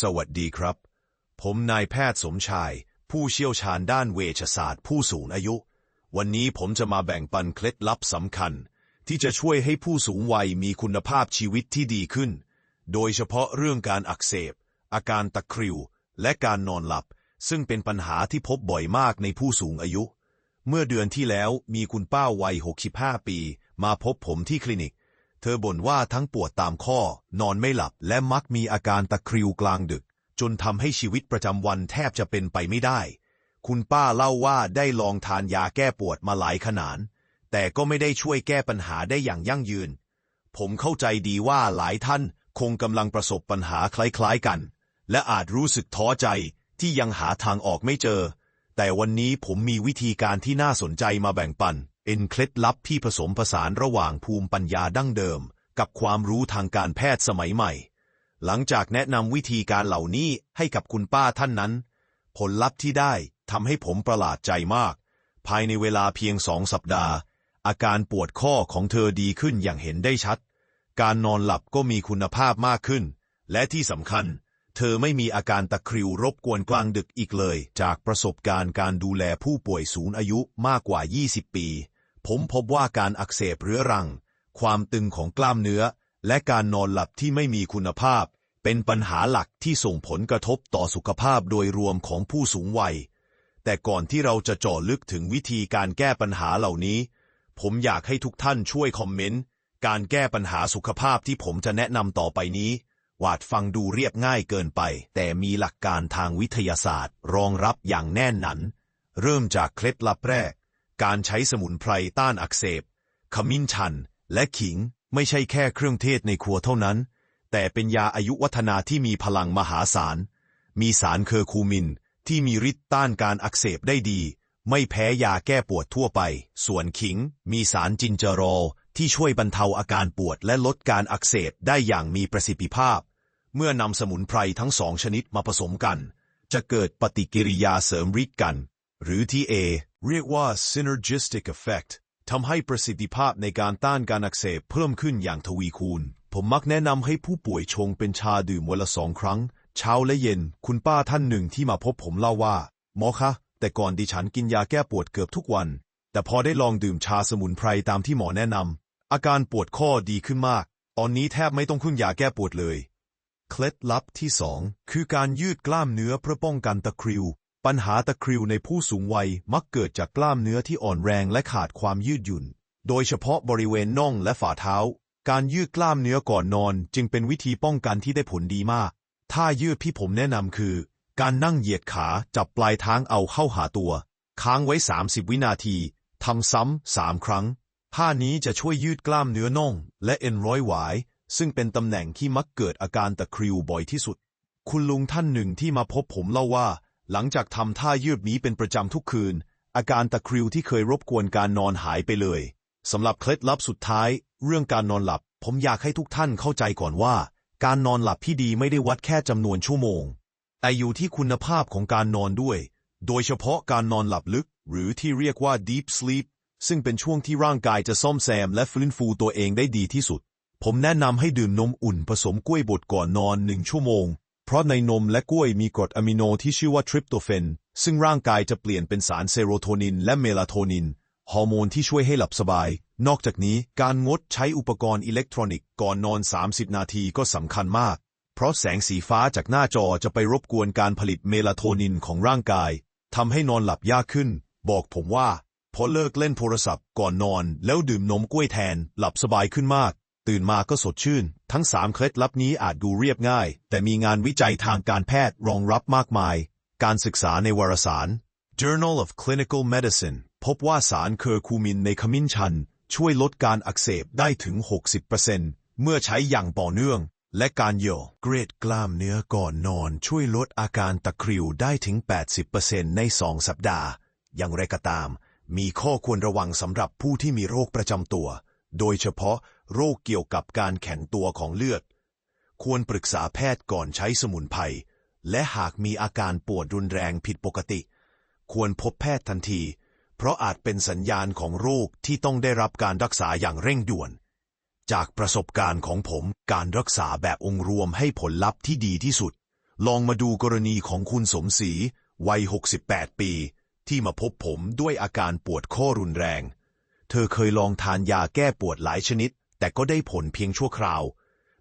สวัสดีครับ ผมนายแพทย์สมชาย ผู้เชี่ยวชาญด้านเวชศาสตร์ผู้สูงอายุ วันนี้ผมจะมาแบ่งปันเคล็ดลับสำคัญ ที่จะช่วยให้ผู้สูงวัยมีคุณภาพชีวิตที่ดีขึ้น โดยเฉพาะเรื่องการอักเสบ อาการตะคริว และการนอนหลับ ซึ่งเป็นปัญหาที่พบบ่อยมากในผู้สูงอายุ เมื่อเดือนที่แล้วมีคุณป้าวัย 65 ปี มาพบผมที่คลินิก เธอบ่นว่าทั้งปวดตามข้อ นอนไม่หลับ และมักมีอาการตะคริวกลางดึก จนทำให้ชีวิตประจำวันแทบจะเป็นไปไม่ได้ คุณป้าเล่าว่าได้ลองทานยาแก้ปวดมาหลายขนาดแต่ก็ไม่ได้ช่วยแก้ปัญหาได้อย่างยั่งยืน ผมเข้าใจดีว่าหลายท่านคงกำลังประสบปัญหาคล้ายๆกัน และอาจรู้สึกท้อใจที่ยังหาทางออกไม่เจอ แต่วันนี้ผมมีวิธีการที่น่าสนใจมาแบ่งปัน เป็นเคล็ดลับที่ผสมผสานระหว่างภูมิปัญญาดั้งเดิม กับความรู้ทางการแพทย์สมัยใหม่ หลังจากแนะนำวิธีการเหล่านี้ให้กับคุณป้าท่านนั้น ผลลัพธ์ที่ได้ทำให้ผมประหลาดใจมาก ภายในเวลาเพียงสองสัปดาห์ อาการปวดข้อของเธอดีขึ้นอย่างเห็นได้ชัด การนอนหลับก็มีคุณภาพมากขึ้น และที่สำคัญ เธอไม่มีอาการตะคริวรบกวนกลางดึกอีกเลย จากประสบการณ์การดูแลผู้ป่วยสูงอายุมากกว่า 20 ปี ผมพบว่าการอักเสบเรื้อรัง ความตึงของกล้ามเนื้อ และการนอนหลับที่ไม่มีคุณภาพ เป็นปัญหาหลักที่ส่งผลกระทบต่อสุขภาพโดยรวมของผู้สูงวัย แต่ก่อนที่เราจะเจาะลึกถึงวิธีการแก้ปัญหาเหล่านี้ ผมอยากให้ทุกท่านช่วยคอมเมนต์การแก้ปัญหาสุขภาพที่ผมจะแนะนำต่อไปนี้วาดฟังดูเรียบง่ายเกินไป แต่มีหลักการทางวิทยาศาสตร์ รองรับอย่างแน่นหนัน เริ่มจากเคล็ดลับแรก การใช้สมุนไพรต้านอักเสบ ขมิ้นชัน และขิงไม่ใช่แค่เครื่องเทศในครัวเท่านั้น แต่เป็นยาอายุวัฒนาที่มีพลังมหาศาล มีสารเคอร์คูมิน ที่มีฤทธิ์ต้านการอักเสบได้ดี ไม่แพ้ยาแก้ปวดทั่วไป ส่วนขิงมีสารจินเจอรอลที่ช่วยบรรเทาอาการปวดและลดการอักเสบได้อย่างมีประสิทธิภาพ เมื่อนำสมุนไพรทั้งสองชนิดมาผสมกัน จะเกิดปฏิกิริยาเสริมฤทธิ์กัน หรือที่ A เรียกว่า synergistic effect ทำให้ประสิทธิภาพในการต้านการอักเสบเพิ่มขึ้นอย่างทวีคูณ ผมมักแนะนำให้ผู้ป่วยชงเป็นชาดื่มวันละสองครั้ง เช้าและเย็น คุณป้าท่านหนึ่งที่มาพบผมเล่าว่า หมอคะ แต่ก่อนดิฉันกินยาแก้ปวดเกือบทุกวัน แต่พอได้ลองดื่มชาสมุนไพรตามที่หมอแนะนำอาการปวดข้อดีขึ้นมาก ตอนนี้แทบไม่ต้องพึ่งยาแก้ปวดเลย เคล็ดลับที่สองคือการยืดกล้ามเนื้อเพื่อป้องกันตะคริว ปัญหาตะคริวในผู้สูงวัยมักเกิดจากกล้ามเนื้อที่อ่อนแรงและขาดความยืดหยุ่น โดยเฉพาะบริเวณน่องและฝ่าเท้า การยืดกล้ามเนื้อก่อนนอน จึงเป็นวิธีป้องกันที่ได้ผลดีมาก ท่ายืดที่ผมแนะนำคือ การนั่งเหยียดขาจับปลายเท้าเอาเข้าหาตัว ค้างไว้ 30 วินาทีทำซ้ำสามครั้ง ท่านี้จะช่วยยืดกล้ามเนื้อน่อง และเอ็นร้อยหวาย ซึ่งเป็นตำแหน่งที่มักเกิดอาการตะคริวบ่อยที่สุด คุณลุงท่านหนึ่งที่มาพบผมเล่าว่า หลังจากทำท่ายืดนี้เป็นประจำทุกคืน อาการตะคริวที่เคยรบกวนการนอนหายไปเลยสำหรับเคล็ดลับสุดท้าย เรื่องการนอนหลับ ผมอยากให้ทุกท่านเข้าใจก่อนว่า การนอนหลับที่ดีไม่ได้วัดแค่จำนวนชั่วโมง แต่อยู่ที่คุณภาพของการนอนด้วย โดยเฉพาะการนอนหลับลึก หรือที่เรียกว่า deep sleep ซึ่งเป็นช่วงที่ร่างกายจะซ่อมแซมและฟื้นฟูตัวเองได้ดีที่สุด ผมแนะนำให้ดื่มนมอุ่นผสมกล้วยบดก่อนนอนหนึ่งชั่วโมง เพราะในนมและกล้วยมีกรดอะมิโนที่ชื่อว่าทริปโตเฟน ซึ่งร่างกายจะเปลี่ยนเป็นสารเซโรโทนินและเมลาโทนิน ฮอร์โมนที่ช่วยให้หลับสบาย นอกจากนี้การงดใช้อุปกรณ์อิเล็กทรอนิกส์ก่อนนอน 30 นาทีก็สำคัญมาก เพราะแสงสีฟ้าจากหน้าจอจะไปรบกวนการผลิตเมลาโทนินของร่างกายทำให้นอนหลับยากขึ้น บอกผมว่าพอเลิกเล่นโทรศัพท์ก่อนนอนแล้วดื่มนมกล้วยแทนหลับสบายขึ้นมาก ตื่นมาก็สดชื่น ทั้งสามเคล็ดลับนี้อาจดูเรียบง่าย แต่มีงานวิจัยทางการแพทย์รองรับมากมาย การศึกษาในวารสาร Journal of Clinical Medicine พบว่าสารเคอร์คูมินในขมิ้นชัน ช่วยลดการอักเสบได้ถึง 60%เมื่อใช้อย่างต่อเนื่อง และการโยเกรดกล้ามเนื้อก่อนนอน ช่วยลดอาการตะคริวได้ถึง 80%ใน 2 สัปดาห์ อย่างไรก็ตาม มีข้อควรระวังสำหรับผู้ที่มีโรคประจำตัว โดยเฉพาะโรคเกี่ยวกับการแข็งตัวของเลือด ควรปรึกษาแพทย์ก่อนใช้สมุนไพร และหากมีอาการปวดรุนแรงผิดปกติ ควรพบแพทย์ทันที เพราะอาจเป็นสัญญาณของโรคที่ต้องได้รับการรักษาอย่างเร่งด่วน จากประสบการณ์ของผมการรักษาแบบองค์รวมให้ผลลัพธ์ที่ดีที่สุด ลองมาดูกรณีของคุณสมศรีวัย 68 ปี ที่มาพบผมด้วยอาการปวดข้อรุนแรง เธอเคยลองทานยาแก้ปวดหลายชนิด แต่ก็ได้ผลเพียงชั่วคราว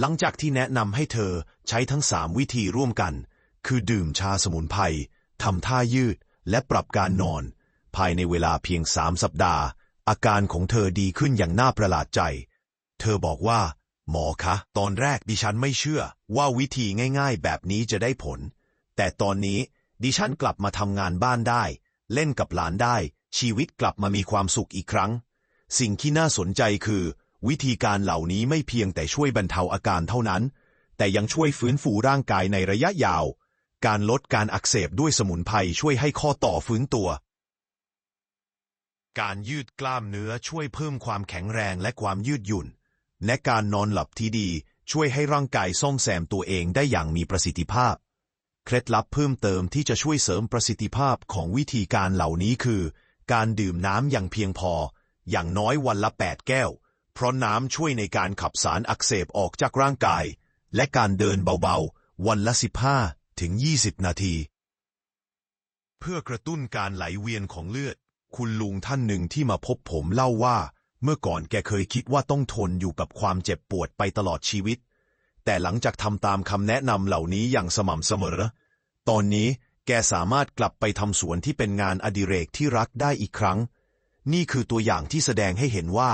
หลังจากที่แนะนำให้เธอใช้ทั้งสามวิธีร่วมกัน คือดื่มชาสมุนไพรทำท่ายืด และปรับการนอน ภายในเวลาเพียงสามสัปดาห์ อาการของเธอดีขึ้นอย่างน่าประหลาดใจ เธอบอกว่า หมอคะ ตอนแรกดิฉันไม่เชื่อ ว่าวิธีง่าย ๆ แบบนี้จะได้ผล แต่ตอนนี้ดิฉันกลับมาทำงานบ้านได้ เล่นกับหลานได้ ชีวิตกลับมามีความสุขอีกครั้ง สิ่งที่น่าสนใจคือ วิธีการเหล่านี้ไม่เพียงแต่ช่วยบรรเทาอาการเท่านั้น แต่ยังช่วยฟื้นฟูร่างกายในระยะยาว การลดการอักเสบด้วยสมุนไพรช่วยให้ข้อต่อฟื้นตัว การยืดกล้ามเนื้อช่วยเพิ่มความแข็งแรงและความยืดหยุ่น และการนอนหลับที่ดีช่วยให้ร่างกายซ่อมแซมตัวเองได้อย่างมีประสิทธิภาพ เคล็ดลับเพิ่มเติมที่จะช่วยเสริมประสิทธิภาพของวิธีการเหล่านี้คือ การดื่มน้ำอย่างเพียงพอ อย่างน้อยวันละ 8 แก้ว เพราะน้ำช่วยในการขับสารอักเสบออกจากร่างกาย และการเดินเบาๆ วันละ 15 ถึง 20 นาที เพื่อกระตุ้นการไหลเวียนของเลือด คุณลุงท่านหนึ่งที่มาพบผมเล่าว่า เมื่อก่อนแกเคยคิดว่าต้องทนอยู่กับความเจ็บปวดไปตลอดชีวิต แต่หลังจากทำตามคำแนะนำเหล่านี้อย่างสม่ำเสมอ ตอนนี้แกสามารถกลับไปทำสวนที่เป็นงานอดิเรกที่รักได้อีกครั้ง นี่คือตัวอย่างที่แสดงให้เห็นว่า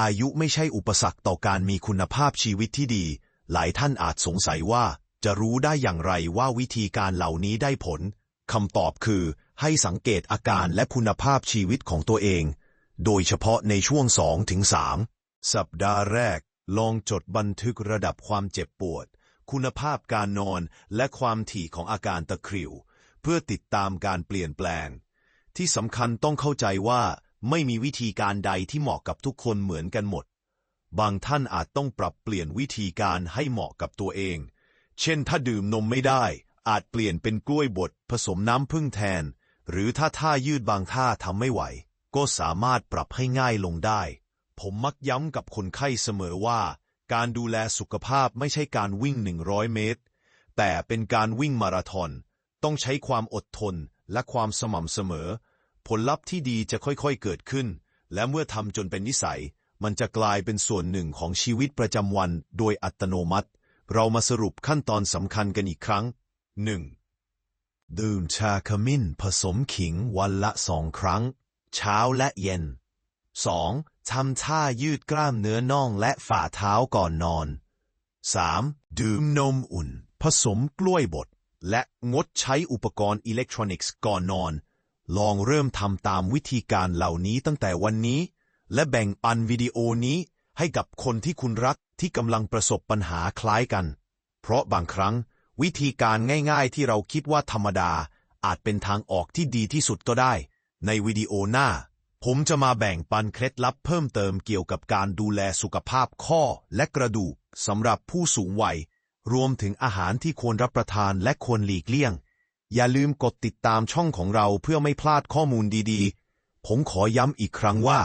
อายุไม่ใช่อุปสรรคต่อการมีคุณภาพชีวิตที่ดี หลายท่านอาจสงสัยว่า จะรู้ได้อย่างไรว่าวิธีการเหล่านี้ได้ผลคำตอบคือ ให้สังเกตอาการและคุณภาพชีวิตของตัวเอง โดยเฉพาะในช่วง2-3สัปดาห์แรก ลองจดบันทึกระดับความเจ็บปวด คุณภาพการนอนและความถี่ของอาการตะคริว เพื่อติดตามการเปลี่ยนแปลง ที่สำคัญต้องเข้าใจว่า ไม่มีวิธีการใดที่เหมาะกับทุกคนเหมือนกันหมด บางท่านอาจต้องปรับเปลี่ยนวิธีการให้เหมาะกับตัวเอง เช่นถ้าดื่มนมไม่ได้ อาจเปลี่ยนเป็นกล้วยบดผสมน้ำผึ้งแทน หรือถ้าท่ายืดบางท่าทำไม่ไหว ก็สามารถปรับให้ง่ายลงได้ ผมมักย้ำกับคนไข้เสมอว่า การดูแลสุขภาพไม่ใช่การวิ่ง 100 เมตร แต่เป็นการวิ่งมาราธอน ต้องใช้ความอดทนและความสม่ำเสมอ ผลลัพธ์ที่ดีจะค่อยๆเกิดขึ้น และเมื่อทำจนเป็นนิสัย มันจะกลายเป็นส่วนหนึ่งของชีวิตประจำวันโดยอัตโนมัติ เรามาสรุปขั้นตอนสำคัญกันอีกครั้ง 1. ดื่มชาขมิ้นผสมขิงวันละสองครั้ง เช้าและเย็น 2. ทำท่ายืดกล้ามเนื้อน่องและฝ่าเท้าก่อนนอน 3. ดื่มนมอุ่น ผสมกล้วยบด และงดใช้อุปกรณ์อิเล็กทรอนิกส์ก่อนนอน ลองเริ่มทำตามวิธีการเหล่านี้ตั้งแต่วันนี้ และแบ่งปันวิดีโอนี้ให้กับคนที่คุณรักที่กำลังประสบปัญหาคล้ายกัน เพราะบางครั้ง วิธีการง่ายๆที่เราคิดว่าธรรมดา อาจเป็นทางออกที่ดีที่สุดก็ได้ ในวิดีโอหน้า ผมจะมาแบ่งปันเคล็ดลับเพิ่มเติมเกี่ยวกับการดูแลสุขภาพข้อและกระดูกสำหรับผู้สูงวัย รวมถึงอาหารที่ควรรับประทานและควรหลีกเลี่ยง อย่าลืมกดติดตามช่องของเราเพื่อไม่พลาดข้อมูลดีๆ ผมขอย้ำอีกครั้งว่า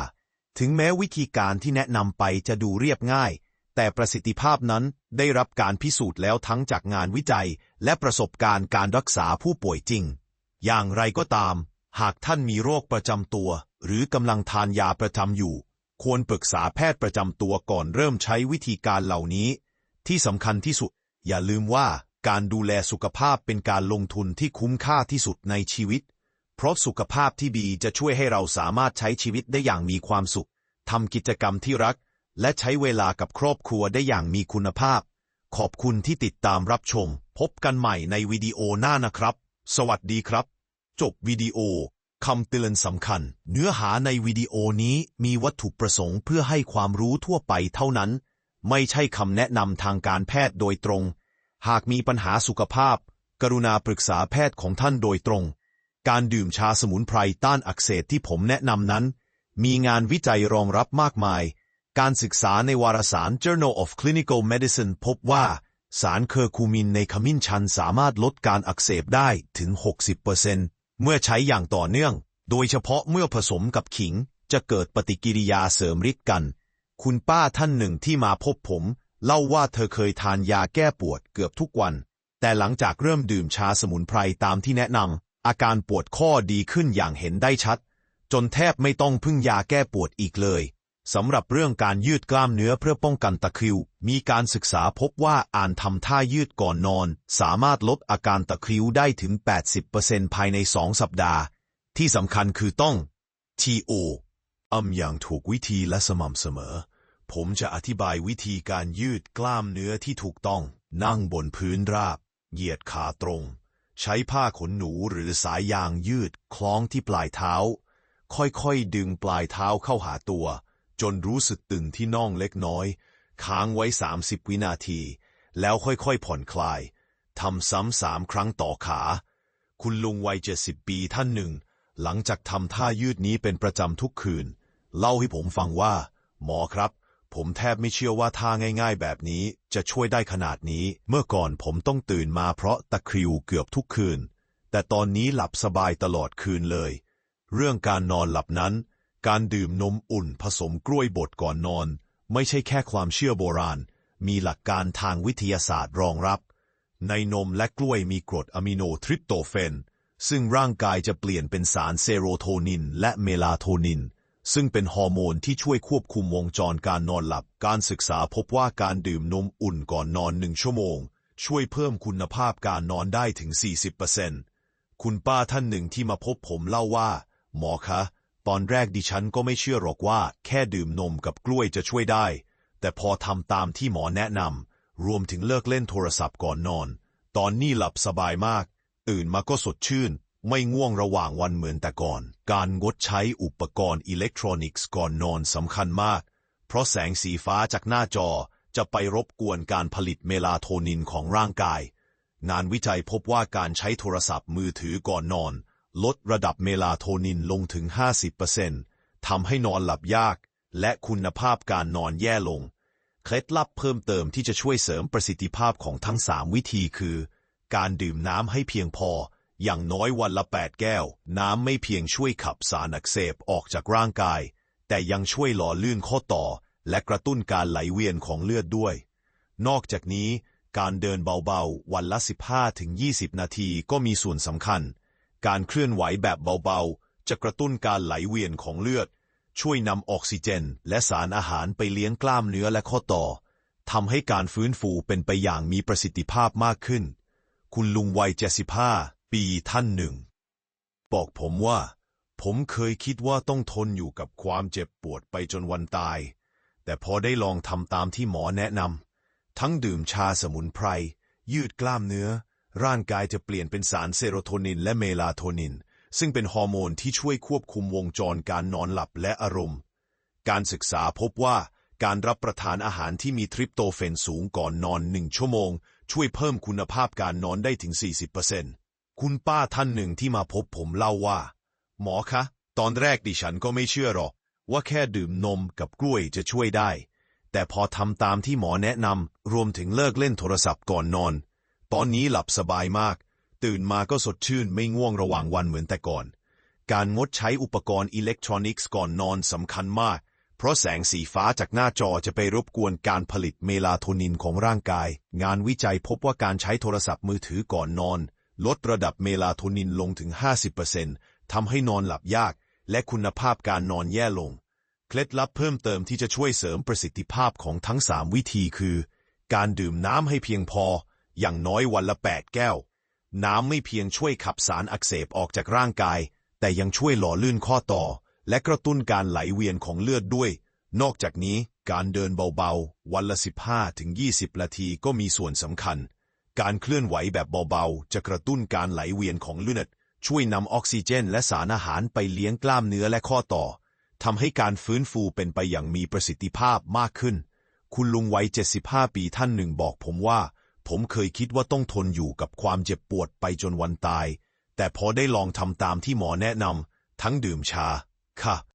ถึงแม้วิธีการที่แนะนำไปจะดูเรียบง่าย แต่ประสิทธิภาพนั้นได้รับการพิสูจน์แล้วทั้งจากงานวิจัย และประสบการณ์การรักษาผู้ป่วยจริง อย่างไรก็ตาม หากท่านมีโรคประจำตัว หรือกำลังทานยาประจำอยู่ ควรปรึกษาแพทย์ประจำตัวก่อนเริ่มใช้วิธีการเหล่านี้ ที่สำคัญที่สุด อย่าลืมว่า การดูแลสุขภาพเป็นการลงทุนที่คุ้มค่าที่สุดในชีวิต เพราะสุขภาพที่ดีจะช่วยให้เราสามารถใช้ชีวิตได้อย่างมีความสุขทำกิจกรรมที่รัก และใช้เวลากับครอบครัวได้อย่างมีคุณภาพ ขอบคุณที่ติดตามรับชม พบกันใหม่ในวิดีโอหน้านะครับ สวัสดีครับ จบวิดีโอคำเตือนสำคัญ เนื้อหาในวิดีโอนี้มีวัตถุประสงค์เพื่อให้ความรู้ทั่วไปเท่านั้น ไม่ใช่คำแนะนำทางการแพทย์โดยตรง หากมีปัญหาสุขภาพ กรุณาปรึกษาแพทย์ของท่านโดยตรง การดื่มชาสมุนไพรต้านอักเสบที่ผมแนะนำนั้น มีงานวิจัยรองรับมากมาย การศึกษาในวารสาร Journal of Clinical Medicine พบว่า สารเคอร์คูมินในขมิ้นชันสามารถลดการอักเสบได้ถึง 60%เมื่อใช้อย่างต่อเนื่อง โดยเฉพาะเมื่อผสมกับขิงจะเกิดปฏิกิริยาเสริมฤทธิ์กัน คุณป้าท่านหนึ่งที่มาพบผม เล่าว่าเธอเคยทานยาแก้ปวดเกือบทุกวัน แต่หลังจากเริ่มดื่มชาสมุนไพรตามที่แนะนำอาการปวดข้อดีขึ้นอย่างเห็นได้ชัด จนแทบไม่ต้องพึ่งยาแก้ปวดอีกเลยสำหรับเรื่องการยืดกล้ามเนื้อเพื่อป้องกันตะคริว มีการศึกษาพบว่าอ่านทำท่ายืดก่อนนอน สามารถลดอาการตะคริวได้ถึง 80%ภายใน 2 สัปดาห์ ที่สำคัญคือต้อง TO อำอย่างถูกวิธีและสม่ำเสมอ ผมจะอธิบายวิธีการยืดกล้ามเนื้อที่ถูกต้อง นั่งบนพื้นราบ เหยียดขาตรง ใช้ผ้าขนหนูหรือสายยางยืดคล้องที่ปลายเท้า ค่อยๆ ดึงปลายเท้าเข้าหาตัว จนรู้สึกตึงที่น่องเล็กน้อย ค้างไว้ 30 วินาที แล้วค่อยๆ ผ่อนคลาย ทำซ้ำสามครั้งต่อขา คุณลุงวัยเจ็ดสิบปีท่านหนึ่ง หลังจากทำท่ายืดนี้เป็นประจำทุกคืน เล่าให้ผมฟังว่า หมอครับ ผมแทบไม่เชื่อว่าท่าง่ายๆ แบบนี้จะช่วยได้ขนาดนี้ เมื่อก่อนผมต้องตื่นมาเพราะตะคริวเกือบทุกคืน แต่ตอนนี้หลับสบายตลอดคืนเลย เรื่องการนอนหลับนั้น การดื่มนมอุ่นผสมกล้วยบดก่อนนอน ไม่ใช่แค่ความเชื่อโบราณ มีหลักการทางวิทยาศาสตร์รองรับ ในนมและกล้วยมีกรดอะมิโนทริปโตเฟน ซึ่งร่างกายจะเปลี่ยนเป็นสารเซโรโทนินและเมลาโทนิน ซึ่งเป็นฮอร์โมนที่ช่วยควบคุมวงจรการนอนหลับ การศึกษาพบว่าการดื่มนมอุ่นก่อนนอนหนึ่งชั่วโมง ช่วยเพิ่มคุณภาพการนอนได้ถึง 40%คุณป้าท่านหนึ่งที่มาพบผมเล่าว่า หมอคะ ตอนแรกดิฉันก็ไม่เชื่อหรอกว่า แค่ดื่มนมกับกล้วยจะช่วยได้ แต่พอทำตามที่หมอแนะนำรวมถึงเลิกเล่นโทรศัพท์ก่อนนอน ตอนนี้หลับสบายมาก ตื่นมาก็สดชื่น ไม่ง่วงระหว่างวันเหมือนแต่ก่อน การงดใช้อุปกรณ์อิเล็กทรอนิกส์ก่อนนอนสำคัญมาก เพราะแสงสีฟ้าจากหน้าจอจะไปรบกวนการผลิตเมลาโทนินของร่างกาย งานวิจัยพบว่าการใช้โทรศัพท์มือถือก่อนนอน ลดระดับเมลาโทนินลงถึง 50%ทำให้นอนหลับยาก และคุณภาพการนอนแย่ลง เคล็ดลับเพิ่มเติมที่จะช่วยเสริมประสิทธิภาพของทั้ง 3 วิธีคือ การดื่มน้ำให้เพียงพอ อย่างน้อยวันละ 8 แก้ว น้ำไม่เพียงช่วยขับสารอักเสบออกจากร่างกาย แต่ยังช่วยหล่อลื่นข้อต่อ และกระตุ้นการไหลเวียนของเลือดด้วย นอกจากนี้ การเดินเบาๆ วันละ 15-20 นาทีก็มีส่วนสำคัญ การเคลื่อนไหวแบบเบาๆ จะกระตุ้นการไหลเวียนของเลือด ช่วยนำออกซิเจน และสารอาหารไปเลี้ยงกล้ามเนื้อและข้อต่อทำให้การฟื้นฟูเป็นไปอย่างมีประสิทธิภาพมากขึ้น คุณลุงวัย75 ปีท่านหนึ่ง บอกผมว่า ผมเคยคิดว่าต้องทนอยู่กับความเจ็บปวดไปจนวันตาย แต่พอได้ลองทำตามที่หมอแนะนำทั้งดื่มชาสมุนไพร ยืดกล้ามเนื้อ ร่างกายจะเปลี่ยนเป็นสารเซโรโทนินและเมลาโทนิน ซึ่งเป็นฮอร์โมนที่ช่วยควบคุมวงจรการนอนหลับและอารมณ์ การศึกษาพบว่าการรับประทานอาหารที่มีทริปโตเฟนสูงก่อนนอนหนึ่งชั่วโมง ช่วยเพิ่มคุณภาพการนอนได้ถึง 40% คุณป้าท่านหนึ่งที่มาพบผมเล่าว่า หมอคะ ตอนแรกดิฉันก็ไม่เชื่อหรอกว่าแค่ดื่มนมกับกล้วยจะช่วยได้ แต่พอทำตามที่หมอแนะนำรวมถึงเลิกเล่นโทรศัพท์ก่อนนอน ตอนนี้หลับสบายมาก ตื่นมาก็สดชื่นไม่ง่วงระหว่างวันเหมือนแต่ก่อน การงดใช้อุปกรณ์อิเล็กทรอนิกส์ก่อนนอนสำคัญมาก เพราะแสงสีฟ้าจากหน้าจอจะไปรบกวนการผลิตเมลาโทนินของร่างกาย งานวิจัยพบว่าการใช้โทรศัพท์มือถือก่อนนอน ลดระดับเมลาโทนินลงถึง 50%ทำให้นอนหลับยาก และคุณภาพการนอนแย่ลง เคล็ดลับเพิ่มเติมที่จะช่วยเสริมประสิทธิภาพของทั้ง 3 วิธีคือ การดื่มน้ำให้เพียงพอ อย่างน้อยวันละ 8 แก้ว น้ำไม่เพียงช่วยขับสารอักเสบออกจากร่างกาย แต่ยังช่วยหล่อลื่นข้อต่อ และกระตุ้นการไหลเวียนของเลือดด้วย นอกจากนี้การเดินเบาๆ วันละ 15-20 นาทีก็มีส่วนสำคัญ การเคลื่อนไหวแบบเบาๆ จะกระตุ้นการไหลเวียนของเลือด ช่วยนำออกซิเจนและสารอาหารไปเลี้ยงกล้ามเนื้อและข้อต่อทำให้การฟื้นฟูเป็นไปอย่างมีประสิทธิภาพมากขึ้น คุณลุงวัย 75 ปีท่านหนึ่งบอกผมว่า ผมเคยคิดว่าต้องทนอยู่กับความเจ็บปวดไปจนวันตาย แต่พอได้ลองทำตามที่หมอแนะนำทั้งดื่มชา ค่ะ